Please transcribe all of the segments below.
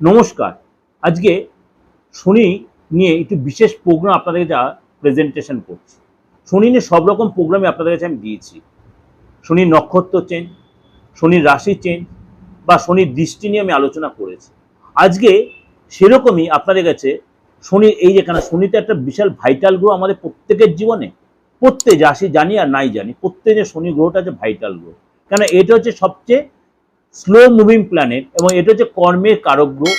নমস্কার। আজকে শনি নিয়ে একটু বিশেষ প্রোগ্রাম আপনাদের যা প্রেজেন্টেশন করছি। শনি নিয়ে সব রকম প্রোগ্রামে আপনাদের কাছে আমি দিয়েছি। শনির নক্ষত্র চেঞ্জ শনির রাশি চেঞ্জ বা শনির দৃষ্টি নিয়ে আমি আলোচনা করেছি। আজকে সেরকমই আপনাদের কাছে শনির এই যে কেন শনিতে একটা বিশাল ভাইটাল গ্রহ আমাদের প্রত্যেকের জীবনে। প্রত্যেক রাশি জানি আর নাই জানি প্রত্যেকের শনি গ্রহটা হচ্ছে ভাইটাল গ্রহ। কেন এটা হচ্ছে সবচেয়ে স্লো মুভিং প্ল্যানেট এবং এটা হচ্ছে কর্মের কারক গ্রহ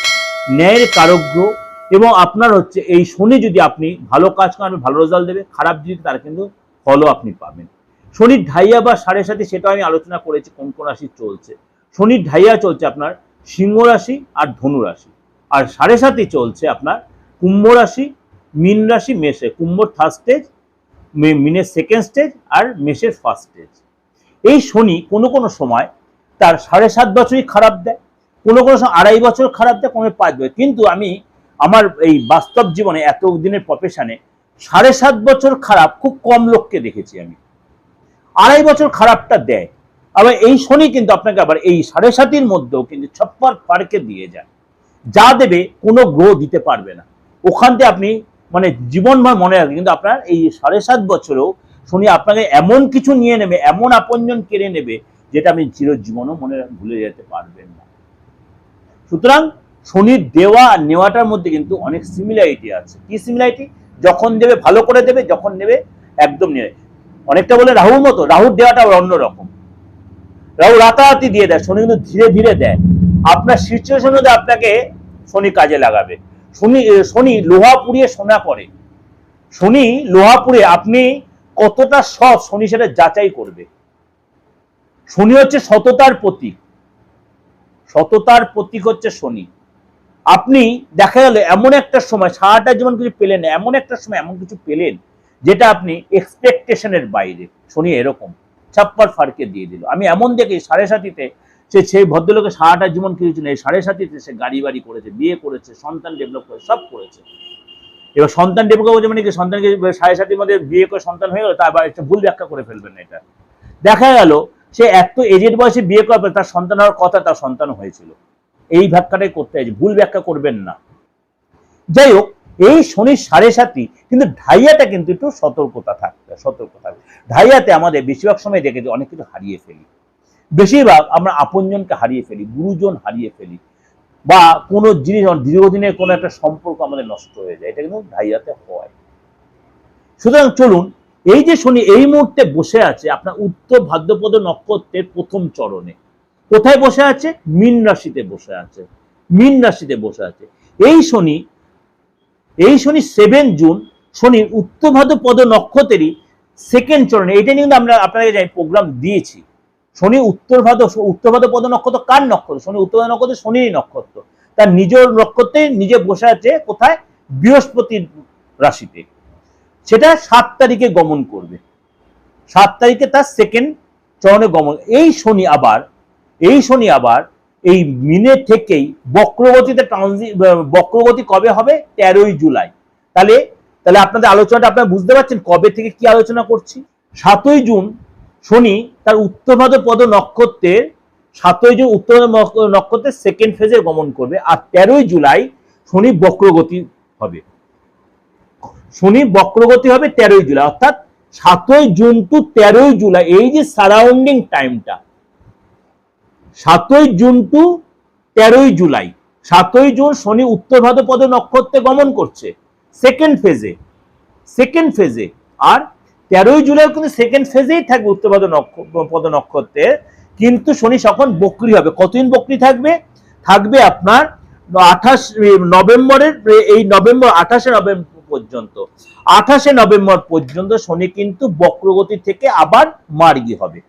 ন্যায়ের কারক গ্রহ এবং আপনার হচ্ছে এই শনি যদি আপনি ভালো কাজ করেন, ভালো রেজাল্ট দেবে, খারাপ যদি তার কিন্তু ফলও আপনি পাবেন। শনির ঢাইয়া বা সাড়ে সাথে সেটাও আমি আলোচনা করেছি, কোন কোন রাশি চলছে। শনির ঢাইয়া চলছে আপনার সিংহ রাশি আর ধনু রাশি। আর সাড়ে সাথে চলছে আপনার কুম্ভ রাশি, মীন রাশি, মেষে। কুম্ভর থার্ড স্টেজ মিনের সেকেন্ড স্টেজ আর মেষের ফার্স্ট স্টেজ এই শনি কোনো কোনো সময় তার সাড়ে সাত বছরই খারাপ দেয়, কোনো কোনো সময় আড়াই বছর খারাপ দেয়, কোনো পাঁচ বছর। কিন্তু আমি আমার এই বাস্তব জীবনে এত দিনের প্রফেশনে সাড়ে সাত বছর খারাপ, খুব কম লোককে দেখেছি আমি। আড়াই বছর খারাপটা দেয়। আবার এই শনি কিন্তু আপনাকে আবার এই সাড়ে সাতির মধ্যেও কিন্তু ছপ্পার পার্কে দিয়ে যায়। যা দেবে, কোনো গ্রহ দিতে পারবে না। ওখান থেকে আপনি মানে জীবনভর মনে রাখবেন। কিন্তু আপনার এই সাড়ে সাত বছরেও শনি আপনাকে এমন কিছু নিয়ে নেবে, এমন আপনজন কেড়ে নেবে যেটা আপনি চিরজীবনও মনে ভুলে যেতে পারবেন না। সুতরাং শনির দেওয়া নেওয়াটার মধ্যে কিন্তু অনেক সিমিলারিটি আছে। কি সিমিলারিটি যখন দেবে ভালো করে দেবে, যখন নেবে একদম নেবে। অনেকটা বলে রাহুর মতো, রাহুর দেওয়াটা অন্যরকম রাহু রাতারাতি দিয়ে দেয়, শনি কিন্তু ধীরে ধীরে দেয়। আপনার সিচুয়েশন মধ্যে আপনাকে শনি কাজে লাগাবে। শনি শনি লোহা পুড়িয়ে সোনা করে। শনি লোহা পুড়ে আপনি কতটা সৎ, শনি সেটা যাচাই করবে। শনি হচ্ছে সততার প্রতীক। সততার প্রতীক হচ্ছে শনি। আপনি দেখা গেল এমন একটা সময়, সারাটা জীবন কিছু পেলেন, এমন একটা সময় এমন কিছু পেলেন, যেটা আপনি এক্সপেকটেশনের বাইরে। শনি এরকম, ছাপ্পার ফারকে দিয়ে দিল। আমি এমন দেখি সাড়ে সাতিতে, সে সেই ভদ্রলোকে সারাটা জীবন কিছু নেই, সাড়ে সাতিতে সে গাড়ি বাড়ি করেছে, বিয়ে করেছে, সন্তান ডেভেলপ করেছে সব করেছে। এবার সন্তান ডেভেলপ করেছে মানে কি? সন্তানকে সাড়ে সাতির মধ্যে বিয়ে করে সন্তান হয়ে গেল তা একটা ভুল ব্যাখ্যা করে ফেলবেন এটা। দেখা গেল সে এত এজেড বয়সে বিয়ে করার পর তার সন্তান হওয়ার কথা তার সন্তান হয়েছিল। এই ব্যাখ্যাটাই করতে আছে ভুল ব্যাখ্যা করবেন না। যাই হোক, এই শনির সাড়ে সাতি কিন্তু ঢাইয়াটা কিন্তু একটু সতর্কতা থাকবে, সতর্ক থাকবে। ঢাইয়াতে আমাদের বেশিরভাগ সময় দেখেছি অনেক কিছু হারিয়ে ফেলি। বেশিরভাগ আমরা আপনজনকে হারিয়ে ফেলি, গুরুজন হারিয়ে ফেলি। বা কোনো জিনিস দীর্ঘদিনের কোনো একটা সম্পর্ক আমাদের নষ্ট হয়ে যায়, এটা কিন্তু ঢাইয়াতে হয়। সুতরাং চলুন এই যে শনি এই মুহূর্তে বসে আছে, আপনার উত্তর ভাদ্রপদ নক্ষত্রের প্রথম চরণে। কোথায় বসে আছে? মীন রাশিতে বসে আছে। মীন রাশিতে বসে আছে। এই শনি এই শনি সেভেন জুন শনির উত্তর ভাদ্রপদ নক্ষত্রেরই সেকেন্ড চরণে। এটা নিয়ে কিন্তু আমরা আপনাকে জানি প্রোগ্রাম দিয়েছি। শনি উত্তর ভাদ্র, উত্তর ভাদ্রপদ নক্ষত্র কার নক্ষত্র? শনি উত্তর নক্ষত্র শনিরই নক্ষত্র। তার নিজের নক্ষত্রে নিজে বসে আছে কোথায়? বৃহস্পতির রাশিতে। সেটা সাত তারিখে গমন করবে। সাত তারিখে তার সেকেন্ড চরণে গমন। এই শনি আবার, এই শনি আবার, এই মিনে থেকেই বক্রগতিতে ট্রানজি বক্রগতি কবে হবে? তেরোই জুলাই। তাহলে তাহলে আপনাদের আলোচনাটা আপনারা বুঝতে পারছেন কবে থেকে কি আলোচনা করছি? সাতই জুন, শনি তার উত্তরভাদ পদ নক্ষত্রের, সাতই জুন উত্তর নক্ষত্রের সেকেন্ড ফেজে গমন করবে। আর তেরোই জুলাই শনি বক্রগতি হবে। শনি বক্রগতি হবে তেরোই জুলাই, অর্থাৎ সাতই জুন টু তেরোই জুলাই, এই যে সারাউন্ডিং টাইমটা সাতই জুন টু তেরোই জুলাই, সাতই জুন শনি উত্তর ভাদ্রপদ নক্ষত্রে গমন করছে সেকেন্ড ফেজে সেকেন্ড ফেজে আর তেরোই জুলাই কিন্তু সেকেন্ড ফেজেই থাকবে উত্তর পদ নক্ষত্রে, কিন্তু শনি তখন বক্রি হবে, কতদিন বক্রি থাকবে? থাকবে আপনার আঠাশ নভেম্বরের, এই নভেম্বর আঠাশে নভেম্বর পর্যন্ত। আঠাশে নভেম্বর পর্যন্ত শনি কিন্তু বক্রগতি থেকে আবার মার্গি হবে।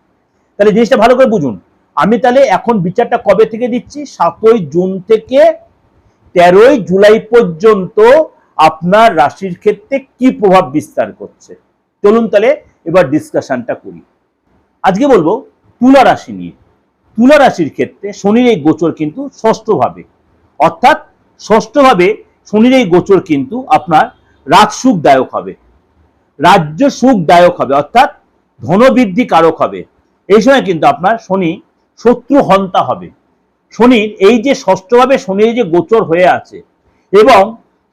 তাহলে জিনিসটা ভালো করে বুঝুন। আমি তাহলে এখন বিচারটা কবে থেকে দিচ্ছি? সাতই জুন থেকে তেরোই জুলাই পর্যন্ত আপনার রাশির ক্ষেত্রে কি প্রভাব বিস্তার করছে? চলুন তাহলে এবার ডিসকাশনটা করি। আজকে বলব, তুলা রাশি নিয়ে। তুলা রাশির ক্ষেত্রে শনির এই গোচর কিন্তু ষষ্ঠভাবে। অর্থাৎ ষষ্ঠভাবে শনির এই গোচর কিন্তু আপনার রাজসুখদায়ক হবে, রাজ্য সুখদায়ক হবে, অর্থাৎ ধনবৃদ্ধি কারক হবে। এই সময় কিন্তু আপনার শনি শত্রু হন্তা হবে। শনির এই যে ষষ্ঠভাবে শনির যে গোচর হয়ে আছে এবং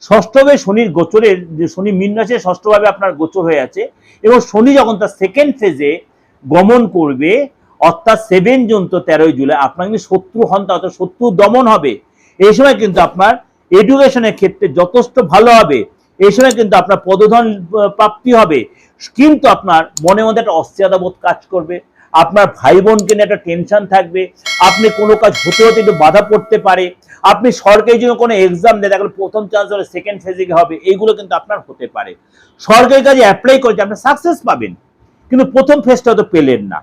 ষষ্ঠভাবে শনির গোচরের যে শনি মীন রাশি ষষ্ঠভাবে আপনার গোচর হয়ে আছে এবং শনি যখন তার সেকেন্ড ফেজে গমন করবে, অর্থাৎ সেভেন জুন তো তেরোই জুলাই, আপনার কিন্তু শত্রু হন্তা, অর্থাৎ শত্রু দমন হবে। এই সময় কিন্তু আপনার এডুকেশনের ক্ষেত্রে যথেষ্ট ভালো হবে। এই সময় কিন্তু আপনার পদধন প্রাপ্তি হবে। কিন্তু আপনার মনে মধ্যে একটা অস্থিরতা বোধ কাজ করবে। আপনার ভাই বোনকে নিয়ে একটা টেনশন থাকবে। আপনি কোনো কাজ হতে হতে একটু বাধা পড়তে পারে। আপনি সরকারি জন্য কোনো এক্সাম দেন দেখেন, প্রথম চান্স হলে সেকেন্ড ফেজে হবে। এইগুলো কিন্তু আপনার হতে পারে। সরকারি কাজে অ্যাপ্লাই করেছে আপনি সাকসেস পাবেন। কিন্তু প্রথম ফেজটা হয়তো পেলেন না।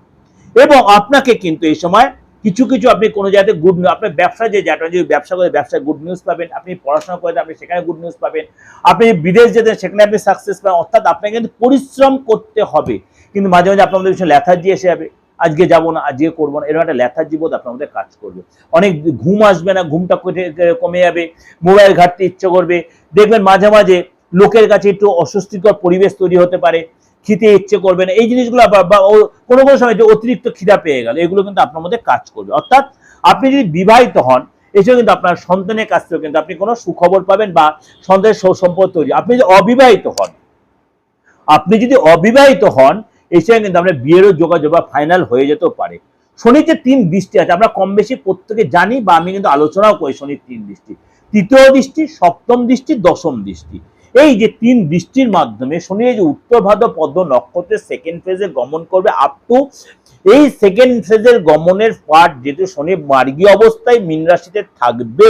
এবং আপনাকে কিন্তু এই সময় কিছু কিছু আপনি কোনো জায়গাতে গুড নিউজ আপনার ব্যবসা যে জায়গাটা, যদি ব্যবসা করে, ব্যবসায় গুড নিউজ পাবেন, আপনি পড়াশোনা করে, আপনি সেখানে গুড নিউজ পাবেন। আপনি বিদেশ যেতেন সেখানে আপনি সাকসেস পাবেন। অর্থাৎ আপনাকে কিন্তু পরিশ্রম করতে হবে। কিন্তু মাঝে মাঝে আপনার মধ্যে ভীষণ ল্যাথার্জি এসে যাবে। আজকে যাব না, আজকে করব না, এরকম একটা ল্যাথার্জি বোধ আপনার মধ্যে কাজ করবে। অনেক ঘুম আসবে না, ঘুমটা কমে যাবে, মোবাইল ঘাটতে ইচ্ছে করবে। দেখবেন মাঝে মাঝে লোকের কাছে একটু অস্বস্তিকর পরিবেশ তৈরি হতে পারে। খেতে ইচ্ছে করবে না। এই জিনিসগুলো বা কোনো কোনো সময় যে অতিরিক্ত খিদা পেয়ে গেল, এগুলো কিন্তু আপনার মধ্যে কাজ করবে। অর্থাৎ আপনি যদি বিবাহিত হন এসেও কিন্তু আপনার সন্তানের কাছ থেকেও কিন্তু আপনি কোনো সুখবর পাবেন বা সন্তানের সম্পদ তৈরি। আপনি যদি অবিবাহিত হন, আপনি যদি অবিবাহিত হন এসে কিন্তু আপনার বিয়েরও যোগাযোগ বা ফাইনাল হয়ে যেতেও পারে। শনির যে তিন দৃষ্টি আছে, আমরা কম বেশি প্রত্যেকে জানি বা আমি কিন্তু আলোচনাও করি শনির তিন দৃষ্টি। তৃতীয় দৃষ্টি, সপ্তম দৃষ্টি, দশম দৃষ্টি। এই যে তিন দৃষ্টির মাধ্যমে শনি যে উত্তর ভাদ্র পদ্ম নক্ষত্রের সেকেন্ড ফেজে গমন করবে আপ টু এই সেকেন্ড ফেজের গমনের পার্ট যেহেতু শনি মার্গীয় অবস্থায় মীন রাশিতে থাকবে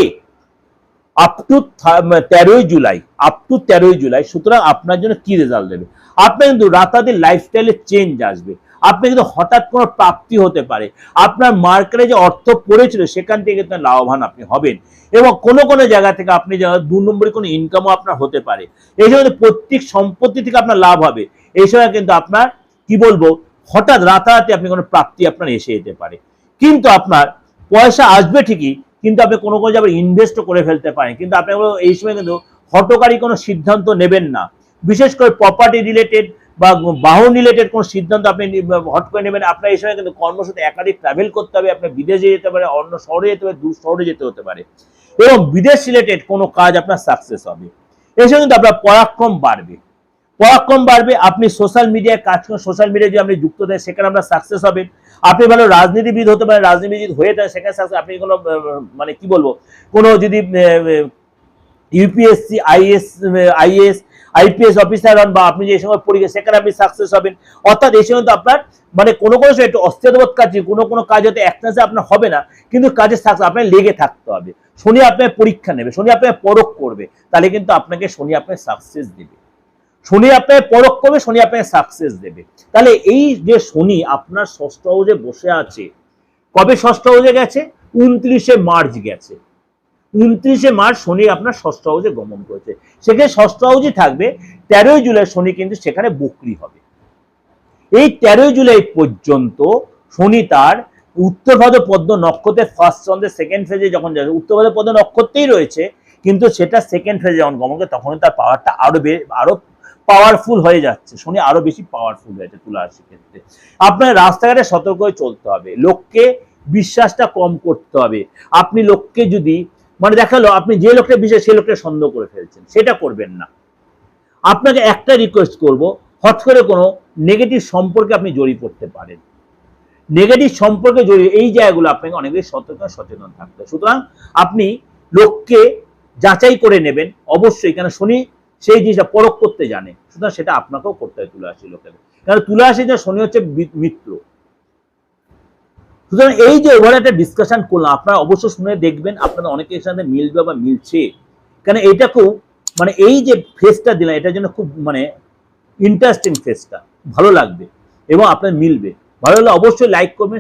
আপ টু তেরোই জুলাই আপ টু তেরোই জুলাই, সুতরাং আপনার জন্য কি রেজাল্ট দেবে? আপনার কিন্তু রাতাদের লাইফস্টাইলে চেঞ্জ আসবে। আপনি কিন্তু হঠাৎ কোনো প্রাপ্তি হতে পারে। আপনার মার্কেটে যে অর্থ পড়েছিল, সেখান থেকে কিন্তু লাভবান আপনি হবেন। এবং কোনো কোনো জায়গা থেকে আপনি দু নম্বরে কোনো ইনকামও আপনার হতে পারে। এই সময় প্রত্যেক সম্পত্তি থেকে আপনার লাভ হবে। এই সময় কিন্তু আপনার, কি বলব, হঠাৎ রাতারাতি আপনি কোনো প্রাপ্তি আপনার এসে যেতে পারে। কিন্তু আপনার পয়সা আসবে ঠিকই, কিন্তু আপনি কোনো কোনো জায়গায় ইনভেস্টও করে ফেলতে পারেন। কিন্তু আপনি এই সময় কিন্তু হটকারী কোনো সিদ্ধান্ত নেবেন না। বিশেষ করে প্রপার্টি রিলেটেড বা বাহন রিলেটেড কোনো সিদ্ধান্ত আপনি হট করে নেবেন, আপনার এই সময় কিন্তু কর্মসূত্রে একাধিক ট্রাভেল করতে হবে, আপনার বিদেশে যেতে পারে, অন্য শহরে যেতে পারে, দূর শহরে যেতে হতে পারে। এবং বিদেশ রিলেটেড কোনো কাজ আপনার সাকসেস হবে। এই সময় কিন্তু আপনার পরাক্রম বাড়বে। পরাক্রম বাড়বে, আপনি সোশ্যাল মিডিয়ায় কাজ করেন সোশ্যাল মিডিয়ায় যদি আপনি যুক্ত থাকেন, সেখানে আপনার সাকসেস হবেন আপনি ভালো রাজনীতিবিদ হতে পারেন, রাজনীতিবিদ হয়ে থাকেন, সেখানে success- আপনি কোনো মানে কি বলব? কোনো যদি UPSC IAS IAS IPS officer হন বা আপনি যে সময় পরীক্ষা সেখানে আপনি সাকসেস হবেন। অর্থাৎ এই সময় তো আপনার মানে কোনো কোনো সময় একটু অস্থিরবোধ কাজ, কোনো কোনো কাজ হয়তো এক মাসে আপনার হবে না, কিন্তু কাজের সাকসেস আপনার লেগে থাকতে হবে। শনি আপনার পরীক্ষা নেবে, শনি আপনার পরখ করবে, তাহলে কিন্তু আপনাকে শনি আপনার সাকসেস দেবে। শনি আপনার পরখ করবে, শনি আপনাকে সাকসেস দেবে। তাহলে এই যে শনি আপনার ষষ্ঠ হাউসে বসে আছে, কবে ষষ্ঠ হাউসে গেছে? উনত্রিশে মার্চ গেছে। উনত্রিশে মার্চ শনি আপনার ষষ্ঠ হাউসে গমন করেছে। সেখানে ষষ্ঠ হাউসই থাকবে, তেরোই জুলাই শনি কিন্তু সেখানে বকরি হবে। এই তেরোই জুলাই পর্যন্ত শনি তার উত্তর ভাদ্র পদ্ম নক্ষত্রের ফার্স্ট চন্দ্রের সেকেন্ড ফেজে যখন যাবে উত্তর ভাদ্র পদ্ম নক্ষত্রেই রয়েছে, কিন্তু সেটা সেকেন্ড ফেজে যখন গমন করে তখন তার পাওয়ারটা আরও আরও পাওয়ারফুল হয়ে যাচ্ছে। শনি আরও বেশি পাওয়ারফুল হয়েছে তুলা রাশির ক্ষেত্রে। আপনার রাস্তাঘাটে সতর্ক হয়ে চলতে হবে। লোককে বিশ্বাসটা কম করতে হবে। আপনি লোককে যদি মানে দেখাল, আপনি যে লোকটা বিশ্বাস সেই লোকটা সন্দেহ করে ফেলছেন। সেটা করবেন না। আপনাকে একটা রিকোয়েস্ট করব, হট করে কোনো নেগেটিভ সম্পর্কে আপনি জড়িয়ে পড়তে পারেন। নেগেটিভ সম্পর্কে জড়িয়ে, এই জায়গাগুলো আপনাকে অনেক বেশি সতর্ক সচেতন থাকতে সুতরাং আপনি লোককে যাচাই করে নেবেন। অবশ্যই, কেন শনি সেই জিনিসটা পরখ করতে জানে। সুতরাং সেটা আপনাকেও করতে হয় তুলা রাশি লোকের কারণ তুলা রাশি যে শনি হচ্ছে মিত্র সুতরাং এই যে ওভার একটা ডিসকাশন করলাম, আপনারা অবশ্যই শুনে দেখবেন আপনাদের অনেকের সাথে মিলবে বা মিলছে। কেন এইটাকেও মানে এই যে ফেসটা দিলাম, এটার জন্য খুব মানে ইন্টারেস্টিং ফেসটা ভালো লাগবে এবং আপনার মিলবে। ভালো হলে অবশ্যই লাইক করবেন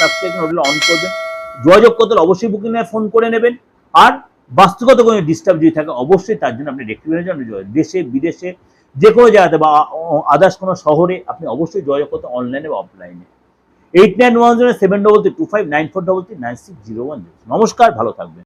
সাবস্ক্রাইব নোটগুলো অন করবেন। যোগাযোগ করতে অবশ্যই বুকিং ফোন করে নেবেন। আর বাস্তুগত কোনো ডিস্টার্ব যদি থাকে, অবশ্যই তার জন্য আপনি রেক্টিফিকেশন দেশে, বিদেশে যে কোনো জায়গাতে বা আদার্স কোনো শহরে আপনি অবশ্যই যোগাযোগ করতে অনলাইনে বা অফলাইনে eight nine one zero seven double three two five nine four double three nine six zero one নমস্কার, ভালো থাকবেন।